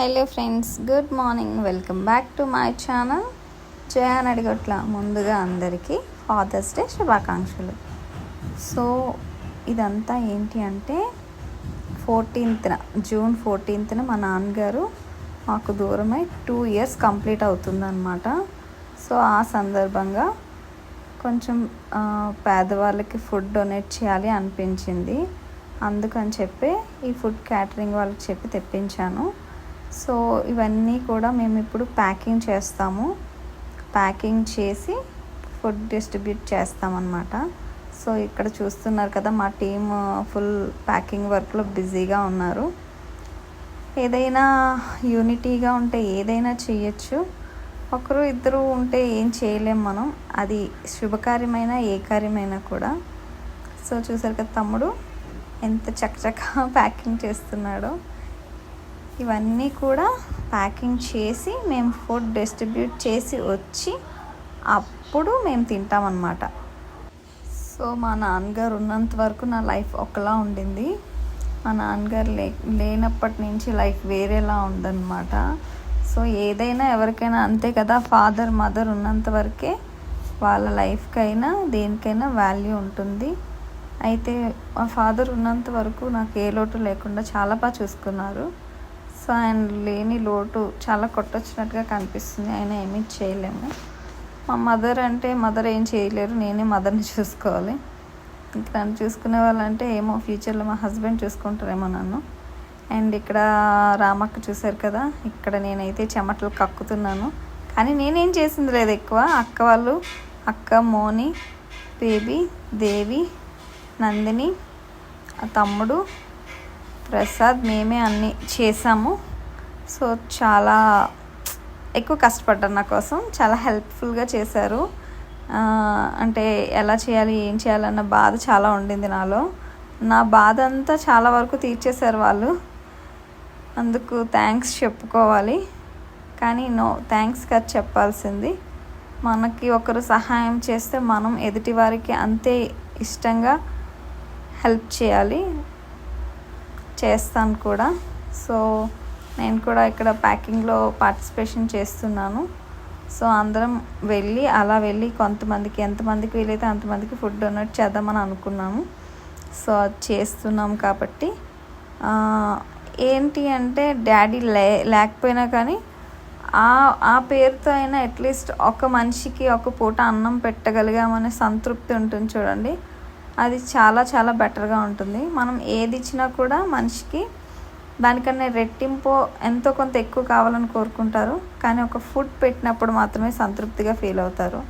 Hello friends good morning. Welcome back to my channel. Jayan Adigotla ముందుగా అందరికీ fathers day శుభాకాంక్షలు. So ఇదంతా ఏంటి అంటే ఫోర్టీన్త్న జూన్ ఫోర్టీన్త్న మా నాన్నగారు మాకు దూరమై టూ ఇయర్స్ కంప్లీట్ అవుతుందన్నమాట. సో ఆ సందర్భంగా కొంచెం పేదవాళ్ళకి ఫుడ్ డొనేట్ చేయాలి అనిపించింది. అందుకని చెప్పి ఈ ఫుడ్ క్యాటరింగ్ వాళ్ళకి చెప్పి తెప్పించాను. సో ఇవన్నీ కూడా మేము ఇప్పుడు ప్యాకింగ్ చేస్తాము. ప్యాకింగ్ చేసి ఫుడ్ డిస్ట్రిబ్యూట్ చేస్తామన్నమాట. సో ఇక్కడ చూస్తున్నారు కదా మా టీమ్ ఫుల్ ప్యాకింగ్ వర్క్లో బిజీగా ఉన్నారు. ఏదైనా యూనిటీగా ఉంటే ఏదైనా చేయొచ్చు. ఒకరు ఇద్దరు ఉంటే ఏం చేయలేం మనం. అది శుభకార్యమైన ఏ కార్యమైనా కూడా. సో చూసారు కదా తమ్ముడు ఎంత చక్కచక్క ప్యాకింగ్ చేస్తున్నాడో. ఇవన్నీ కూడా ప్యాకింగ్ చేసి మేము ఫుడ్ డిస్ట్రిబ్యూట్ చేసి వచ్చి అప్పుడు మేము తింటామన్నమాట. సో మా నాన్నగారు ఉన్నంత వరకు నా లైఫ్ ఒకలా ఉండింది. మా నాన్నగారు లే లేనప్పటి నుంచి లైఫ్ వేరేలా ఉందన్నమాట. సో ఏదైనా ఎవరికైనా అంతే కదా ఫాదర్ మదర్ ఉన్నంత వరకే వాళ్ళ లైఫ్కైనా దేనికైనా వాల్యూ ఉంటుంది. అయితే మా ఫాదర్ ఉన్నంత వరకు నాకు ఏ లోటు లేకుండా చాలా బాగా చూసుకున్నారు. ఆయన లేని లోటు చాలా కొట్టొచ్చినట్టుగా కనిపిస్తుంది. ఆయన ఏమీ చేయలేము. మా మదర్ అంటే మదర్ ఏం చేయలేరు. నేనే మదర్ని చూసుకోవాలి. ఇంక నన్ను చూసుకునే వాళ్ళంటే ఏమో ఫ్యూచర్లో మా హస్బెండ్ చూసుకుంటారేమో నన్ను. అండ్ ఇక్కడ రామక్క చూశారు కదా ఇక్కడ నేనైతే చెమటలు కక్కుతున్నాను. కానీ నేనేం చేసింది లేదు ఎక్కువ. అక్క వాళ్ళు అక్క మోని బేబీ దేవి నందిని తమ్ముడు ప్రసాద్ మేమే అన్నీ చేసాము. సో చాలా ఎక్కువ కష్టపడ్డారు నా కోసం. చాలా హెల్ప్ఫుల్గా చేశారు. అంటే ఎలా చేయాలి ఏం చేయాలన్న బాధ చాలా ఉండింది నాలో. నా బాధ అంతా చాలా వరకు తీర్చేశారు వాళ్ళు. అందుకు థ్యాంక్స్ చెప్పుకోవాలి. కానీ నో థ్యాంక్స్ కాదు చెప్పాల్సింది. మనకి ఒకరు సహాయం చేస్తే మనం ఎదుటి వారికి అంతే ఇష్టంగా హెల్ప్ చేయాలి. చేస్తాను కూడా. సో నేను కూడా ఇక్కడ ప్యాకింగ్లో పార్టిసిపేషన్ చేస్తున్నాను. సో అందరం వెళ్ళి అలా వెళ్ళి కొంతమందికి ఎంతమందికి వీలైతే అంతమందికి ఫుడ్ డొనేట్ చేద్దామని అనుకున్నాము. సో అది చేస్తున్నాం కాబట్టి. ఏంటి అంటే డాడీ లే లేకపోయినా కానీ ఆ ఆ పేరుతో అయినా అట్లీస్ట్ ఒక మనిషికి ఒక పూట అన్నం పెట్టగలిగామనే సంతృప్తి ఉంటుంది చూడండి. అది చాలా చాలా బెటర్గా ఉంటుంది. మనం ఏది ఇచ్చినా కూడా మనిషికి దానికన్నా రెట్టింపు ఎంతో కొంత ఎక్కువ కావాలని కోరుకుంటారు. కానీ ఒక ఫుడ్ పెట్టినప్పుడు మాత్రమే సంతృప్తిగా ఫీల్ అవుతారు.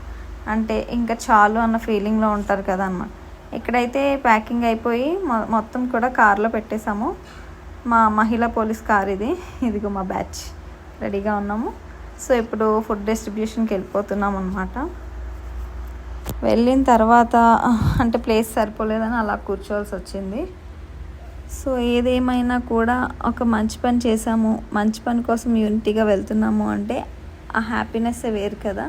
అంటే ఇంకా చాలు అన్న ఫీలింగ్లో ఉంటారు కదా అన్నమాట ఇక్కడైతే ప్యాకింగ్ అయిపోయి మొ- మొత్తం కూడా కార్లో పెట్టేశాము. మా మహిళా పోలీస్ కార్ ఇది. ఇదిగో మా బ్యాచ్. రెడీగా ఉన్నాము. సో ఇప్పుడు ఫుడ్ డిస్ట్రిబ్యూషన్కి వెళ్ళిపోతున్నాం అనమాట వెళ్ళిన తర్వాత అంటే ప్లేస్ సరిపోలేదని అలా కూర్చోవాల్సి వచ్చింది. సో ఏదేమైనా కూడా ఒక మంచి పని చేసాము మంచి పని కోసం యూనిటీగా వెళ్తున్నాము అంటే ఆ హ్యాపీనెస్ వేరు కదా.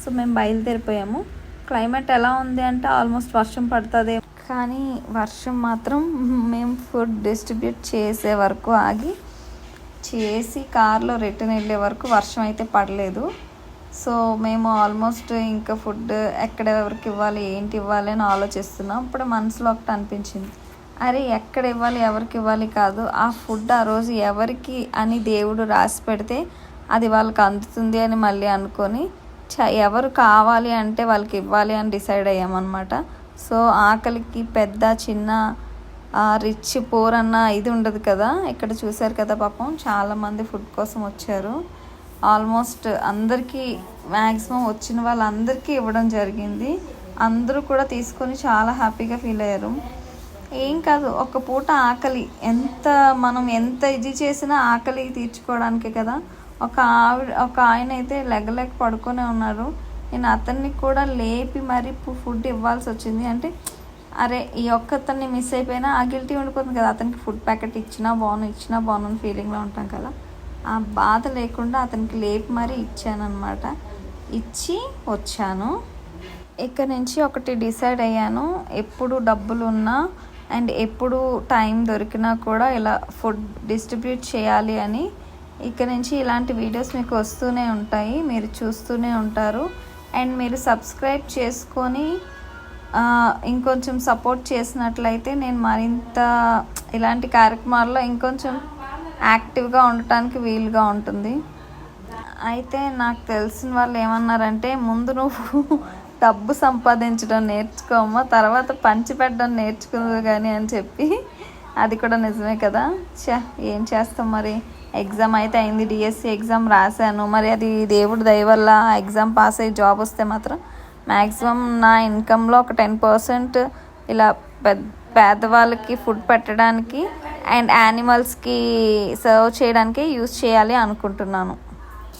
సో మేము బయలుదేరిపోయాము. క్లైమేట్ ఎలా ఉంది అంటే ఆల్మోస్ట్ వర్షం పడుతుంది. కానీ వర్షం మాత్రం మేము ఫుడ్ డిస్ట్రిబ్యూట్ చేసే వరకు ఆగి చేసి కార్లో రిటర్న్ వెళ్ళే వరకు వర్షం అయితే పడలేదు. సో మేము ఆల్మోస్ట్ ఇంకా ఫుడ్ ఎక్కడ ఎవరికి ఇవ్వాలి ఏంటి ఇవ్వాలి అని ఆలోచిస్తున్నాం. అప్పుడు మనసులో ఒకటి అనిపించింది. అరే ఎక్కడ ఇవ్వాలి ఎవరికి ఇవ్వాలి కాదు. ఆ ఫుడ్ ఆ రోజు ఎవరికి అని దేవుడు రాసి పెడితే అది వాళ్ళకి అందుతుంది అని మళ్ళీ అనుకొని చ ఎవరు కావాలి అంటే వాళ్ళకి ఇవ్వాలి అని డిసైడ్ అయ్యామన్నమాట. సో ఆకలికి పెద్ద చిన్న రిచ్ పూర్ అన్న ఇది ఉండదు కదా. ఇక్కడ చూశారు కదా పాపం. చాలామంది ఫుడ్ కోసం వచ్చారు. ఆల్మోస్ట్ అందరికీ మ్యాక్సిమం వచ్చిన వాళ్ళందరికీ ఇవ్వడం జరిగింది. అందరూ కూడా తీసుకొని చాలా హ్యాపీగా ఫీల్ అయ్యారు. ఏం కాదు ఒక పూట ఆకలి. ఎంత మనం ఎంత ఇది చేసినా ఆకలి తీర్చుకోవడానికే కదా. ఒక ఆవిడ ఒక ఆయన అయితే లెగలేక పడుకొనే ఉన్నారు. నేను అతన్ని కూడా లేపి మరీ ఫుడ్ ఇవ్వాల్సి వచ్చింది. అంటే అరే ఈ ఒక్కతన్ని మిస్ అయిపోయినా ఆ గిల్టీ ఉండిపోతుంది కదా. అతనికి ఫుడ్ ప్యాకెట్ ఇచ్చినా బాగుండు ఇచ్చినా బాగున్నాను ఫీలింగ్లో ఉంటాం కదా. ఆ బాధ లేకుండా అతనికి లేపి మరీ ఇచ్చానమాట ఇచ్చి వచ్చాను. ఇక్కడ నుంచి ఒకటి డిసైడ్ అయ్యాను. ఎప్పుడు డబ్బులు ఉన్నా అండ్ ఎప్పుడు టైం దొరికినా కూడా ఇలా ఫుడ్ డిస్ట్రిబ్యూట్ చేయాలి అని ఇక్కడ నుంచి ఇలాంటి వీడియోస్ మీకు వస్తూనే ఉంటాయి. మీరు చూస్తూనే ఉంటారు. అండ్ మీరు సబ్స్క్రైబ్ చేసుకొని ఇంకొంచెం సపోర్ట్ చేసినట్లయితే నేను మరింత ఇలాంటి కార్యక్రమాల్లో ఇంకొంచెం యాక్టివ్గా ఉండటానికి వీలుగా ఉంటుంది. అయితే నాకు తెలిసిన వాళ్ళు ఏమన్నారంటే ముందు నువ్వు డబ్బు సంపాదించడం నేర్చుకోమ్మా తర్వాత పంచిపెట్టడం నేర్చుకుందు కానీ అని చెప్పి. అది కూడా నిజమే కదా. చా ఏం చేస్తాం మరి? ఎగ్జామ్ అయితే అయింది డిఎస్సి ఎగ్జామ్ రాశాను. మరి అది దేవుడి దయ వల్ల ఎగ్జామ్ పాస్ అయ్యి జాబ్ వస్తే మాత్రం మ్యాక్సిమం నా ఇన్కంలో ఒక టెన్ పర్సెంట్ ఇలా పెద్ద పేదవాళ్ళకి ఫుడ్ పెట్టడానికి అండ్ యానిమల్స్కి సర్వ్ చేయడానికి యూస్ చేయాలి అనుకుంటున్నాను.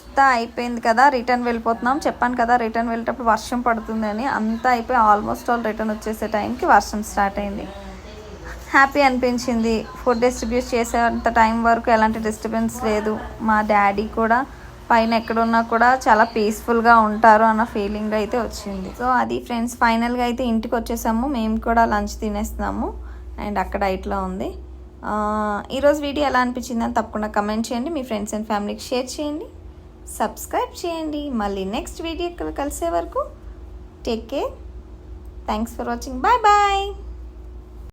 అంతా అయిపోయింది కదా రిటర్న్ వెళ్ళిపోతున్నాం. చెప్పాను కదా రిటర్న్ వెళ్ళేటప్పుడు వర్షం పడుతుంది అని. అంతా అయిపోయి ఆల్మోస్ట్ ఆల్ రిటర్న్ వచ్చేసే టైంకి వర్షం స్టార్ట్ అయింది. హ్యాపీ అనిపించింది. ఫుడ్ డిస్ట్రిబ్యూట్ చేసేంత టైం వరకు ఎలాంటి డిస్టర్బెన్స్ లేదు. మా డాడీ కూడా పైన ఎక్కడున్నా కూడా చాలా పీస్ఫుల్గా ఉంటారు అన్న ఫీలింగ్ అయితే వచ్చింది. సో అది ఫ్రెండ్స్ ఫైనల్గా అయితే ఇంటికి వచ్చేసాము. మేము కూడా లంచ్ తినేస్తున్నాము. అండ్ అక్కడ ఇట్లా ఉంది. ఈరోజు వీడియో ఎలా అనిపించిందని తప్పకుండా కమెంట్ చేయండి మీ ఫ్రెండ్స్ అండ్ ఫ్యామిలీకి షేర్ చేయండి. సబ్స్క్రైబ్ చేయండి. మళ్ళీ నెక్స్ట్ వీడియో కలిసే వరకు take care. Thanks for watching bye bye